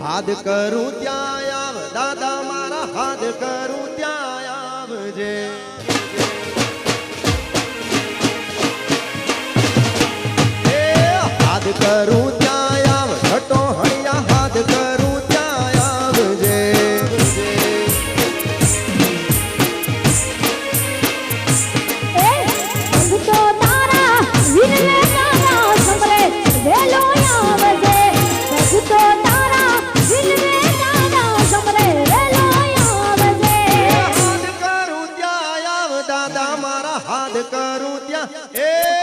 હાથ કરું ત્યાં આવ દાદા મારા હાથ કરું ત્યાં આવજે. હાથ કરું હાથ કરું ત્યાં એ.